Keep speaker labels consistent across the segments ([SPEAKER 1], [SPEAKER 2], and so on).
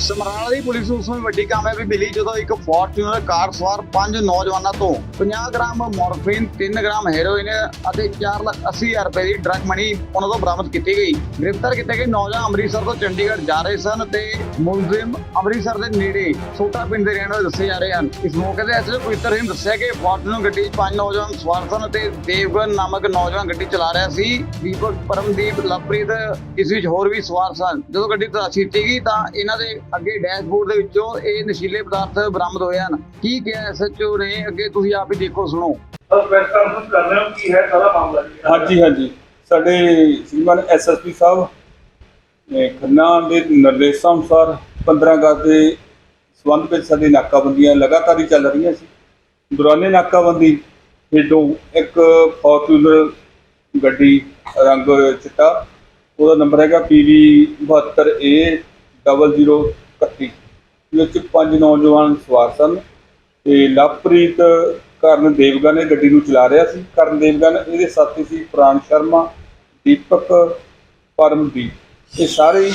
[SPEAKER 1] ਸਮਰਾਲਾ ਦੀ police ਨੂੰ ਉਸ ਸਮੇਂ ਵੱਡੀ ਕਾਮਯਾਬੀ ਮਿਲੀ ਜਦੋਂ ਇੱਕ ਫੋਰਚੂਨਰ ਕਾਰ ਸਵਾਰ ਪੰਜ ਨੌਜਵਾਨਾਂ ਤੋਂ 50 ਗ੍ਰਾਮ ਮੋਰਫਿਨ 3 ਗ੍ਰਾਮ ਹੈਰੋਇਨ ਅਤੇ 4 ਲੱਖ 80 ਰੁਪਏ ਦੀ ਡਰਗ ਮਨੀ ਉਹਨਾਂ ਤੋਂ ਬਰਾਮਦ ਕੀਤੀ ਗਈ। ਗ੍ਰਿਫਤਾਰ ਕੀਤੇ ਗਏ ਨੌਜਵਾਨ ਅੰਮ੍ਰਿਤਸਰ ਤੋਂ ਚੰਡੀਗੜ੍ਹ ਜਾ ਰਹੇ ਸਨ ਤੇ ਮੁਲਜ਼ਮ ਅੰਮ੍ਰਿਤਸਰ ਦੇ ਨੇੜੇ ਛੋਟਾ ਪਿੰਡ ਦੇ ਰਹਿਣ ਵਾਲੇ ਦੱਸੇ ਜਾ ਰਹੇ ਹਨ। ਇਸ ਮੌਕੇ ਤੇ ਐਸਐਸ ਪਵਿੱਤਰ ਸਿੰਘ ਦੱਸਿਆ ਕਿ ਫੋਰਚੂਨਰ ਗੱਡੀ 'ਚ ਪੰਜ ਨੌਜਵਾਨ ਸਵਾਰ ਸਨ ਅਤੇ ਦੇਵਗਨ ਨਾਮਕ ਨੌਜਵਾਨ ਗੱਡੀ ਚਲਾ ਰਿਹਾ ਸੀ। ਦੀਪਕ, ਪਰਮਦੀਪ, ਲਵਪ੍ਰੀਤ, ਇਸ ਵਿੱਚ ਹੋਰ ਵੀ ਸਵਾਰ ਸਨ। ਜਦੋਂ ਗੱਡੀ ਤਲਾਸ਼ੀ ਕੀਤੀ ਗਈ ਤਾਂ ਇਹਨਾਂ ਦੇ ਅੱਗੇ ਡੈਸ਼ਬੋਰਡ ਦੇ ਵਿੱਚੋਂ ਇਹ ਨਸ਼ੀਲੇ ਪਦਾਰਥ ਬਰਾਮਦ ਹੋਏ ਹਨ। ਕੀ ਕਿਹਾ ਐਸਐਚਓ ਨੇ? ਅੱਗੇ ਤੁਸੀਂ ਆਪ ਹੀ ਦੇਖੋ ਸੁਣੋ।
[SPEAKER 2] ਬਸ ਪ੍ਰੈਸ ਕਾਨਫਰੰਸ ਕਰ ਰਹੇ ਹੋ ਕੀ ਹੈ ਸਾਰਾ ਮਾਮਲਾ? ਜੀ
[SPEAKER 3] ਹਾਂਜੀ ਹਾਂਜੀ। ਸਾਡੇ ਸ਼੍ਰੀਮਾਨ ਐਸਐਸਪੀ ਸਾਹਿਬ ਨੇ ਖੰਨਾ ਦੇ ਨਿਰਦੇਸ਼ਾਂ ਅਨੁਸਾਰ 15 ਅਗਸਤ ਦੇ ਸੰਬੰਧ ਵਿੱਚ ਸਾਡੀ ਨਾਕਾਬੰਦੀਆਂ ਲਗਾਤਾਰ ਹੀ ਚੱਲ ਰਹੀਆਂ ਸੀ। ਦੌਰਾਨੇ ਨਾਕਾਬੰਦੀ ਹੇਠੋਂ ਇੱਕ ਫੋਰਚੂਨਰ ਗੱਡੀ ਰੰਗ ਚਿੱਟਾ ਉਹਦਾ ਨੰਬਰ ਹੈਗਾ PV 72A 0031 ਵਿੱਚ ਪੰਜ ਨੌਜਵਾਨ ਸਵਾਰ ਸਨ ਤੇ ਲਵਪ੍ਰੀਤ ਕਰਨ ਦੇਵਗਨ ਇਹ ਗੱਡੀ ਨੂੰ ਚਲਾ ਰਿਹਾ ਸੀ। ਕਰਨ ਦੇਵਗਨ, ਇਹਦੇ ਸਾਥੀ ਸੀ ਪ੍ਰਾਣ ਸ਼ਰਮਾ, ਦੀਪਕ, ਪਰਮਦੀਪ। ਇਹ ਸਾਰੇ ਹੀ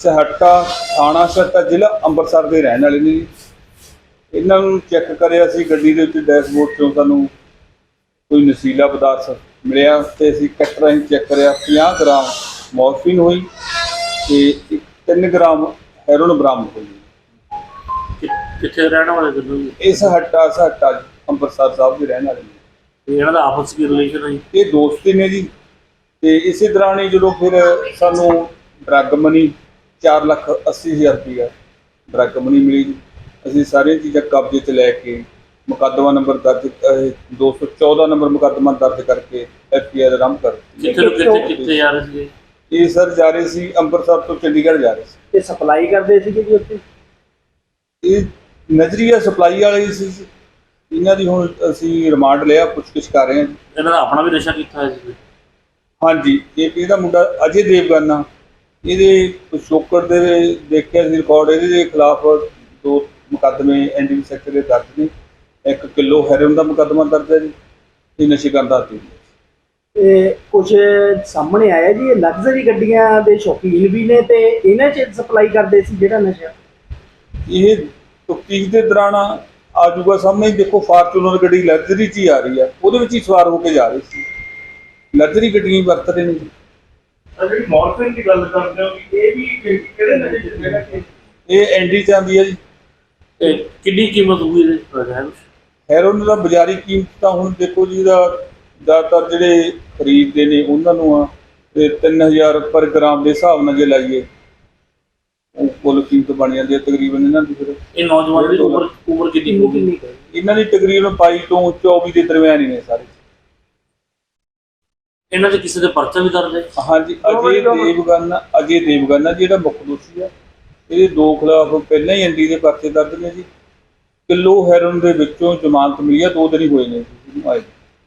[SPEAKER 3] ਸਹੱਟਾ ਥਾਣਾ ਸਹੱਟਾ ਜ਼ਿਲ੍ਹਾ ਅੰਮ੍ਰਿਤਸਰ ਦੇ ਰਹਿਣ ਵਾਲੇ ਨੇ ਇਹਨਾਂ ਨੂੰ ਚੈੱਕ ਕਰਿਆ ਸੀ, ਗੱਡੀ ਦੇ ਉੱਤੇ ਡੈਸ਼ਬੋਰਡ ਤੋਂ ਸਾਨੂੰ ਕੋਈ ਨਸ਼ੀਲਾ ਪਦਾਰਥ ਮਿਲਿਆ ਤੇ ਅਸੀਂ ਕੱਟ ਰਾਹੀਂ ਚੈੱਕ ਕਰਿਆ 50 ਗ੍ਰਾਮ ਮੋਰਫਿਨ ਹੋਈ ਤੇ 3 ਗ੍ਰਾਮ ਹੈਰੋਨ ਬਰਾਮਦ ਹੋਈ
[SPEAKER 2] ਕਿ- ਕਿੱਥੇ ਰਹਿਣ ਵਾਲੇ ਦੋਨੋਂ ਜੀ
[SPEAKER 3] ਇਸ ਹੱਟਾ ਸਹੱਟਾ ਅੰਮ੍ਰਿਤਸਰ ਸਾਹਿਬ ਦੇ ਰਹਿਣ ਵਾਲੇ ਨੇ।
[SPEAKER 2] ਤੇ ਇਹਨਾਂ ਦਾ ਆਪਸ ਵਿੱਚ ਰਿਲੇਸ਼ਨ ਹੈ ਜੀ?
[SPEAKER 3] ਇਹ ਦੋਸਤੀ ਨੇ ਜੀ। ਤੇ ਇਸੇ ਦੌਰਾਨ ਹੀ ਜਦੋਂ ਫਿਰ ਸਾਨੂੰ ਡਰੱਗ ਮਨੀ 4 ਲੱਖ 80 ਹਜ਼ਾਰ ਰੁਪਇਆ ਡਰੱਗ ਮਨੀ ਮਿਲੀ ਜੀ। ਅਸੀਂ ਸਾਰੀਆਂ ਚੀਜ਼ਾਂ ਕਬਜ਼ੇ 'ਚ ਲੈ ਕੇ ਮੁਕੱਦਮਾ ਨੰਬਰ ਦਰਜ ਅਹ, 214 ਨੰਬਰ ਮੁਕੱਦਮਾ ਦਰਜ ਕਰਕੇ ਐਫਆਈਆਰ ਆਰੰਭ ਕਰ ਦਿੱਤੀ।
[SPEAKER 2] ਕਿੱਥੇ ਨੂੰ ਕਿੱਥੇ ਕਿੱਥੇ ਜਾ ਰਹੇ ਸੀਗੇ?
[SPEAKER 3] ਇਹ ਸਰ ਜਾ ਰਹੇ ਸੀ ਅੰਮ੍ਰਿਤਸਰ ਤੋਂ ਚੰਡੀਗੜ੍ਹ ਜਾ ਰਹੇ ਸੀ।
[SPEAKER 4] ਤੇ ਸਪਲਾਈ ਕਰਦੇ ਸੀਗੇ ਜੀ ਉੱਥੇ?
[SPEAKER 3] ਇਹ ਨਜ਼ਰੀਆ ਸਪਲਾਈ ਵਾਲੇ ਸੀ। ਜੀ। ਇਹਨਾਂ ਦੀ ਹੁਣ ਅਸੀਂ ਰਿਮਾਂਡ ਲਿਆ ਪੁੱਛਗਿੱਛ ਕਰ ਰਹੇ ਹਾਂ ਜੀ।
[SPEAKER 2] ਇਹਨਾਂ ਦਾ ਆਪਣਾ ਵੀ ਨਸ਼ਾ ਕੀਤਾ ਹੋਇਆ ਸੀ।
[SPEAKER 3] ਹਾਂਜੀ ਇਹ ਇਹਦਾ ਮੁੰਡਾ ਅਜੇ ਦੇਵਗਨ। ਆ ਇਹਦੇ ਪਿਛੋਕੜ ਦੇ ਦੇਖਿਆ ਸੀ ਰਿਕਾਰਡ ਇਹਦੇ ਦੇ ਖਿਲਾਫ ਦੋ ਮੁਕੱਦਮੇ ਐਨਡੀਪੀ ਸੈਕਟਰ ਦੇ ਦਰਜ ਨੇ। ਇੱਕ ਕਿਲੋ ਹੈਰੋਇਨ ਦਾ ਮੁਕੱਦਮਾ ਦਰਜ ਹੈ ਜੀ। ਇਹ ਨਸ਼ੇ ਕਰਦਾ ਸੀ
[SPEAKER 4] ਤੇ ਕੁਝ ਸਾਹਮਣੇ ਆਇਆ ਜੀ ਇਹ ਲਗਜ਼ਰੀ ਗੱਡੀਆਂ ਦੇ ਸ਼ੌਕੀਨ ਵੀ ਨੇ ਤੇ ਇਹਨਾਂ 'ਚ ਸਪਲਾਈ ਕਰਦੇ ਸੀ ਜਿਹੜਾ ਨਸ਼ਾ
[SPEAKER 3] ਇਹ ਤਫਤੀਸ਼ ਦੇ ਦੌਰਾਨ ਆ ਜਾਊਗਾ ਸਾਹਮਣੇ ਦੇਖੋ ਫਾਰਚੂਨਰ ਗੱਡੀ ਲਗਜ਼ਰੀ 'ਚ ਹੀ ਆ ਰਹੀ ਆ ਉਹਦੇ ਵਿੱਚ ਹੀ ਸਵਾਰ ਹੋ ਕੇ ਜਾ ਰਹੀ ਸੀ ਲਗਜ਼ਰੀ ਗੱਡੀਆਂ ਹੀ ਵਰਤ ਰਹੇ ਨੇ ਜੀ।
[SPEAKER 2] ਅਹ ਜਿਹੜੀ ਮੋਰਫਿਨ ਦੀ ਗੱਲ ਕਰਦੇ ਹੋ ਕਿ ਇਹ ਵੀ ਕਿਹੜੇ ਨਸ਼ੇ
[SPEAKER 3] ਇਹ 'ਚ ਆਉਂਦੀ ਹੈ ਜੀ
[SPEAKER 2] ਇਹ ਕਿੰਨੀ ਕੀਮਤ ਹੋਊਗੀ ਇਹਦੇ?
[SPEAKER 3] ਹੈਰੋਇਨ ਦਾ ਬਾਜ਼ਾਰੀ ਕੀਮਤ ਤਾਂ ਹੁਣ ਦੇਖੋ ਜੀ ਦਾ ਜ਼ਿਆਦਾਤਰ ਜਿਹੜੇ ਖਰੀਦਦੇ ਨੇ ਉਹਨਾਂ ਨੂੰ ਆ ਤੇ 3000 ਪਰ ਗ੍ਰਾਮ ਦੇ ਹਿਸਾਬ ਨਾਲ ਜੇ ਲਾਈਏ ਉਹ ਕੁੱਲ ਕੀਮਤ ਬਣ ਜਾਂਦੀ ਹੈ ਤਕਰੀਬਨ ਇਹਨਾਂ ਦੀ ਫਿਰ
[SPEAKER 2] ਇਹ ਨੌਜਵਾਨ ਦੀ ਉਮਰ ਉਮਰ ਕਿੰਨੀ
[SPEAKER 4] ਕੁ?
[SPEAKER 3] ਇਹਨਾਂ ਦੀ ਤਕਰੀਬਨ 22 ਤੋਂ 24 ਦੇ ਦਰਮਿਆਨ ਹੀ ਨੇ ਸਾਰੇ
[SPEAKER 2] ਇਹਨਾਂ 'ਚ ਕਿਸੇ ਦੇ ਪਰਚਾ ਵੀ ਦਰਜ ਹੈ
[SPEAKER 3] ਹਾਂਜੀ ਅਜੇ ਦੇਵਗਨ ਅਜੇ ਦੇਵਗਨ ਜਿਹੜਾ ਮੁੱਖ ਦੋਸ਼ੀ ਆ ਇਹਦੇ ਦੋ ਖਿਲਾਫ ਪਹਿਲਾਂ ਹੀ ਐਨਡੀ ਦੇ ਪਰਚੇ ਦਰਜ ਨੇ ਜੀ ਕਿਲੋ ਹੈਰੋਇਨ ਦੇ ਵਿੱਚੋਂ ਜ਼ਮਾਨਤ ਮਿਲੀ ਆ ਦੋ ਦਿਨ ਹੀ ਹੋਏ ਨੇ ਜੀ ਆਏ।